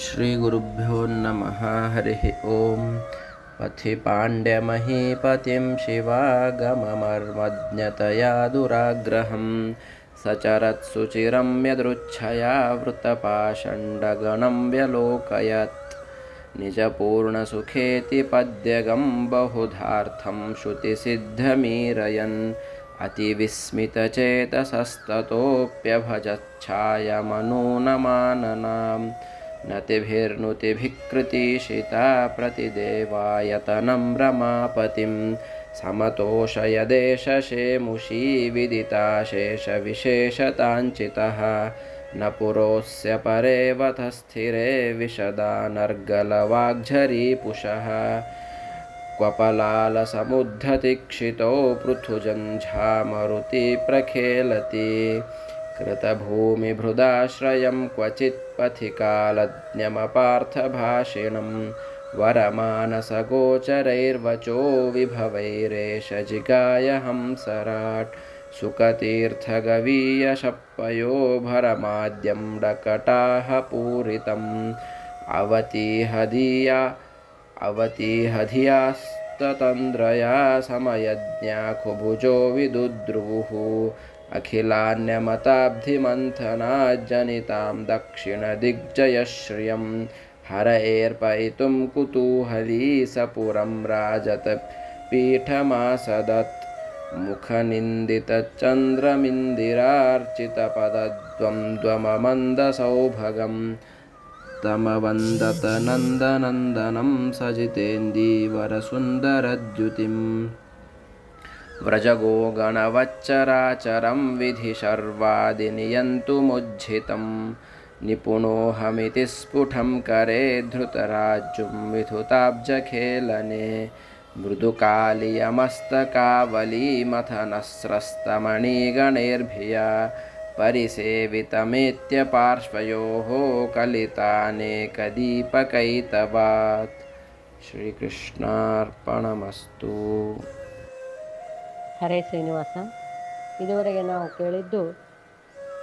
श्रीगुरुभ्यो नमः हरिः ॐ पथि पाण्ड्यमहीपतिं शिवागममर्मज्ञतया दुराग्रहं। सचरत्सुचिरं यदृच्छया वृतपाषण्डगणं व्यलोकयत्। निजपूर्णसुखेति पद्यगं बहुधार्थं श्रुतिसिद्धमीरयन् अतिविस्मितचेतसस्ततोऽप्यभजच्छायमनूनमाननां नतिभिर्नुतिभिकृतीशिता प्रतिदेवायतनं रमापतिं। समतोषयदेशशेमुषी विदिता शेषविशेषताञ्चितः। न पुरोऽस्य परेवथ स्थिरे विशदा नर्गलवाग्झरीपुषः। क्वपलालसमुद्धतिक्षितौ पृथुजञ्झामरुति प्रखेलति कृतभूमिभृदाश्रयं क्वचित् पथिकालज्ञमपार्थभाषिणं वरमानसगोचरैर्वचो विभवैरेष जिगाय हंसराट् सुकतीर्थगवीयशप्पयो भरमाद्यं डकटाः पूरितम् अवतीहदीया अवतीहधियास्ततन्द्रया समयज्ञाखुभुजो विदुद्रुवुः अखिलान्यमताब्धिमन्थनाज्जनितां दक्षिणदिग्जयश्रियं हर एर्पयितुं कुतूहलीशपुरं राजत् पीठमासदत् मुखनिन्दितचन्द्रमिन्दिरार्चितपदद्वं द्वम तमवन्दत नन्दनन्दनं सजितेन्दीवरसुन्दरद्युतिम् व्रजगोगणवच्चराचरं विधिशर्वादिनियन्तुमुज्झितं निपुणोऽहमिति स्फुटं करे धृतराज्युं विधुताब्जखेलने। मृदुकालियमस्तकावलीमथनस्रस्तमणिगणेर्भिया परिसेवितमेत्यपार्श्वयोः कलितानेकदीपकैतवात्। श्रीकृष्णार्पणमस्तु। ಹರೇ ಶ್ರೀನಿವಾಸ. ಇದುವರೆಗೆ ನಾವು ಕೇಳಿದ್ದು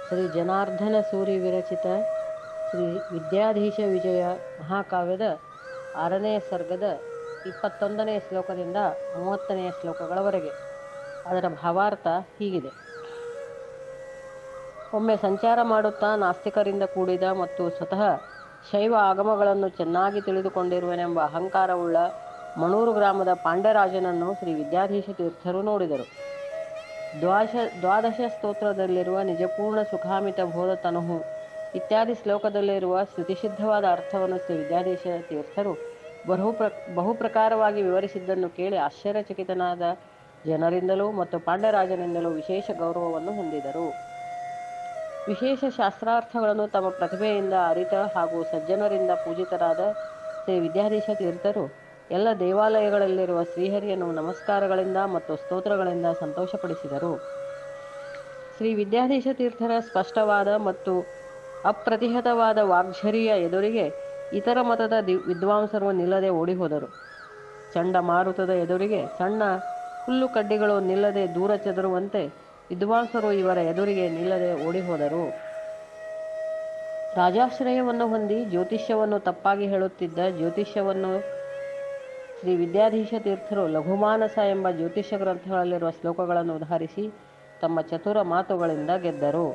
ಶ್ರೀ ಜನಾರ್ದನ ಸೂರಿ ವಿರಚಿತ ಶ್ರೀ ವಿದ್ಯಾಧೀಶ ವಿಜಯ ಮಹಾಕಾವ್ಯದ ಆರನೇ ಸರ್ಗದ ಇಪ್ಪತ್ತೊಂದನೇ ಶ್ಲೋಕದಿಂದ ಮೂವತ್ತನೆಯ ಶ್ಲೋಕಗಳವರೆಗೆ. ಅದರ ಭಾವಾರ್ಥ ಹೀಗಿದೆ. ಒಮ್ಮೆ ಸಂಚಾರ ಮಾಡುತ್ತಾ ನಾಸ್ತಿಕರಿಂದ ಕೂಡಿದ ಮತ್ತು ಸ್ವತಃ ಶೈವ ಆಗಮಗಳನ್ನು ಚೆನ್ನಾಗಿ ತಿಳಿದುಕೊಂಡಿರುವನೆಂಬ ಅಹಂಕಾರವುಳ್ಳ ಮಣೂರು ಗ್ರಾಮದ ಪಾಂಡರಾಜನನ್ನು ಶ್ರೀ ವಿದ್ಯಾಧೀಶ ತೀರ್ಥರು ನೋಡಿದರು. ದ್ವಾಶ, ದ್ವಾದಶ ಸ್ತೋತ್ರದಲ್ಲಿರುವ ನಿಜಪೂರ್ಣ ಸುಖಾಮಿತ ಬೋಧ ತನುಹು ಇತ್ಯಾದಿ ಶ್ಲೋಕದಲ್ಲಿರುವ ಶ್ರುತಿಸಿದ್ಧವಾದ ಅರ್ಥವನ್ನು ಶ್ರೀ ವಿದ್ಯಾಧೀಶ ತೀರ್ಥರು ಬಹು ಪ್ರ, ಬಹುಪ್ರಕಾರವಾಗಿ ವಿವರಿಸಿದ್ದನ್ನು ಕೇಳಿ ಆಶ್ಚರ್ಯಚಕಿತನಾದ ಜನರಿಂದಲೂ ಮತ್ತು ಪಾಂಡರಾಜನಿಂದಲೂ ವಿಶೇಷ ಗೌರವವನ್ನು ಹೊಂದಿದರು. ವಿಶೇಷ ಶಾಸ್ತ್ರಾರ್ಥಗಳನ್ನು ತಮ್ಮ ಪ್ರತಿಭೆಯಿಂದ ಅರಿತ ಹಾಗೂ ಸಜ್ಜನರಿಂದ ಪೂಜಿತರಾದ ಶ್ರೀ ವಿದ್ಯಾಧೀಶ ತೀರ್ಥರು ಎಲ್ಲ ದೇವಾಲಯಗಳಲ್ಲಿರುವ ಶ್ರೀಹರಿಯನ್ನು ನಮಸ್ಕಾರಗಳಿಂದ ಮತ್ತು ಸ್ತೋತ್ರಗಳಿಂದ ಸಂತೋಷಪಡಿಸಿದರು. ಶ್ರೀ ವಿದ್ಯಾಧೀಶ ತೀರ್ಥರ ಸ್ಪಷ್ಟವಾದ ಮತ್ತು ಅಪ್ರತಿಹತವಾದ ವಾಗ್ಝರಿಯ ಎದುರಿಗೆ ಇತರ ಮತದ ದಿ, ವಿದ್ವಾಂಸರು ನಿಲ್ಲದೆ ಓಡಿಹೋದರು. ಚಂಡಮಾರುತದ ಎದುರಿಗೆ ಸಣ್ಣ ಹುಲ್ಲು ಕಡ್ಡಿಗಳು ನಿಲ್ಲದೆ ದೂರ ಚದುರುವಂತೆ ವಿದ್ವಾಂಸರು ಇವರ ಎದುರಿಗೆ ನಿಲ್ಲದೆ ಓಡಿಹೋದರು. ರಾಜಾಶ್ರಯವನ್ನು ಹೊಂದಿ ಜ್ಯೋತಿಷ್ಯವನ್ನು ತಪ್ಪಾಗಿ ಹೇಳುತ್ತಿದ್ದ ಜ್ಯೋತಿಷ್ಯವನ್ನು ಶ್ರೀ ವಿದ್ಯಾಧೀಶ ತೀರ್ಥರು ಲಘುಮಾನಸ ಎಂಬ ಜ್ಯೋತಿಷ್ಯ ಗ್ರಂಥಗಳಲ್ಲಿರುವ ಶ್ಲೋಕಗಳನ್ನು ಉದಾಹರಿಸಿ ತಮ್ಮ ಚತುರ ಮಾತುಗಳಿಂದ ಗೆದ್ದರು.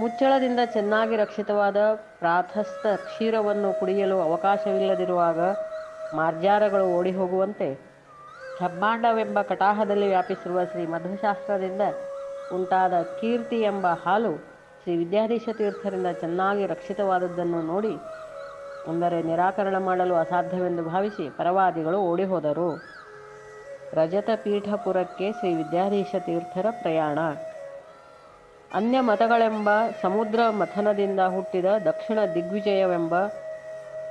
ಮುಚ್ಚಳದಿಂದ ಚೆನ್ನಾಗಿ ರಕ್ಷಿತವಾದ ಪ್ರಾತಸ್ಥ ಕ್ಷೀರವನ್ನು ಕುಡಿಯಲು ಅವಕಾಶವಿಲ್ಲದಿರುವಾಗ ಮಾರ್ಜಾರಗಳು ಓಡಿ ಹೋಗುವಂತೆ ಬ್ರಹ್ಮಾಂಡವೆಂಬ ಕಟಾಹದಲ್ಲಿ ವ್ಯಾಪಿಸಿರುವ ಶ್ರೀ ಮಧುಶಾಸ್ತ್ರದಿಂದ ಉಂಟಾದ ಕೀರ್ತಿ ಎಂಬ ಹಾಲು ಶ್ರೀ ವಿದ್ಯಾಧೀಶ ತೀರ್ಥರಿಂದ ಚೆನ್ನಾಗಿ ರಕ್ಷಿತವಾದದ್ದನ್ನು ನೋಡಿ ಅಂದರೆ ನಿರಾಕರಣ ಮಾಡಲು ಅಸಾಧ್ಯವೆಂದು ಭಾವಿಸಿ ಪರವಾದಿಗಳು ಓಡಿಹೋದರು. ರಜತ ಪೀಠಪುರಕ್ಕೆ ಶ್ರೀ ವಿದ್ಯಾಧೀಶ ತೀರ್ಥರ ಪ್ರಯಾಣ. ಅನ್ಯ ಮತಗಳೆಂಬ ಸಮುದ್ರ ಮಥನದಿಂದ ಹುಟ್ಟಿದ ದಕ್ಷಿಣ ದಿಗ್ವಿಜಯವೆಂಬ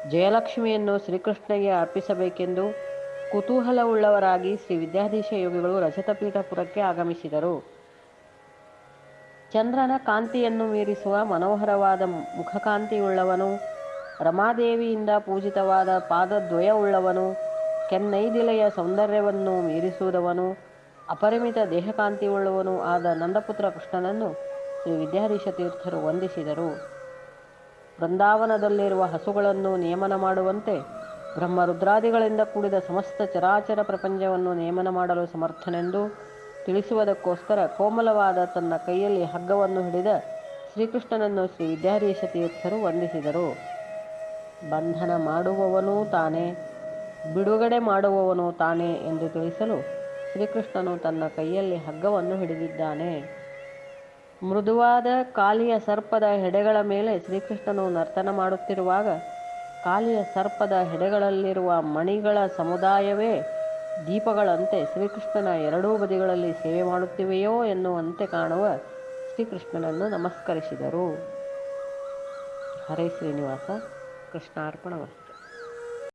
ಜಯಲಕ್ಷ್ಮಿಯನ್ನು ಶ್ರೀಕೃಷ್ಣಗೆ ಅರ್ಪಿಸಬೇಕೆಂದು ಕುತೂಹಲವುಳ್ಳವರಾಗಿ ಶ್ರೀ ವಿದ್ಯಾಧೀಶ ಯೋಗಿಗಳು ರಜತಪೀಠಪುರಕ್ಕೆ ಆಗಮಿಸಿದರು. ಚಂದ್ರನ ಕಾಂತಿಯನ್ನು ಮೀರಿಸುವ ಮನೋಹರವಾದ ಮುಖಕಾಂತಿಯುಳ್ಳವನು ರಮಾದೇವಿಯಿಂದ ಪೂಜಿತವಾದ ಪಾದದ್ವಯವುಳ್ಳವನು, ಕೆನ್ನೈದಿಲೆಯ ಸೌಂದರ್ಯವನ್ನು ಮೀರಿಸುವುದವನು, ಅಪರಿಮಿತ ದೇಹಕಾಂತಿಯುಳ್ಳವನು ಆದ ನಂದಪುತ್ರ ಕೃಷ್ಣನನ್ನು ಶ್ರೀ ವಿದ್ಯಾಧೀಶ ತೀರ್ಥರು ವಂದಿಸಿದರು. ಬೃಂದಾವನದಲ್ಲಿರುವ ಹಸುಗಳನ್ನು ನಿಯಮನ ಮಾಡುವಂತೆ ಬ್ರಹ್ಮ ರುದ್ರಾದಿಗಳಿಂದ ಕೂಡಿದ ಸಮಸ್ತ ಚರಾಚರ ಪ್ರಪಂಚವನ್ನು ನಿಯಮನ ಮಾಡಲು ಸಮರ್ಥನೆಂದು ತಿಳಿಸುವುದಕ್ಕೋಸ್ಕರ ಕೋಮಲವಾದ ತನ್ನ ಕೈಯಲ್ಲಿ ಹಗ್ಗವನ್ನು ಹಿಡಿದ ಶ್ರೀಕೃಷ್ಣನನ್ನು ಶ್ರೀ ವಿದ್ಯಾಧೀಶ ತೀರ್ಥರು ವಂದಿಸಿದರು. ಬಂಧನ ಮಾಡುವವನೂ ತಾನೇ, ಬಿಡುಗಡೆ ಮಾಡುವವನು ತಾನೇ ಎಂದು ತಿಳಿಸಲು ಶ್ರೀಕೃಷ್ಣನು ತನ್ನ ಕೈಯಲ್ಲಿ ಹಗ್ಗವನ್ನು ಹಿಡಿದಿದ್ದಾನೆ. ಮೃದುವಾದ ಕಾಲಿಯ ಸರ್ಪದ ಹೆಡೆಗಳ ಮೇಲೆ ಶ್ರೀಕೃಷ್ಣನು ನರ್ತನ ಮಾಡುತ್ತಿರುವಾಗ ಕಾಲಿಯ ಸರ್ಪದ ಹೆಡೆಗಳಲ್ಲಿರುವ ಮಣಿಗಳ ಸಮುದಾಯವೇ ದೀಪಗಳಂತೆ ಶ್ರೀಕೃಷ್ಣನ ಎರಡೂ ಬದಿಗಳಲ್ಲಿ ಸೇವೆ ಮಾಡುತ್ತಿವೆಯೋ ಎನ್ನುವಂತೆ ಕಾಣುವ ಶ್ರೀಕೃಷ್ಣನನ್ನು ನಮಸ್ಕರಿಸಿದರು. ಹರೇ ಶ್ರೀನಿವಾಸ. कृष्णार्पणमस्तु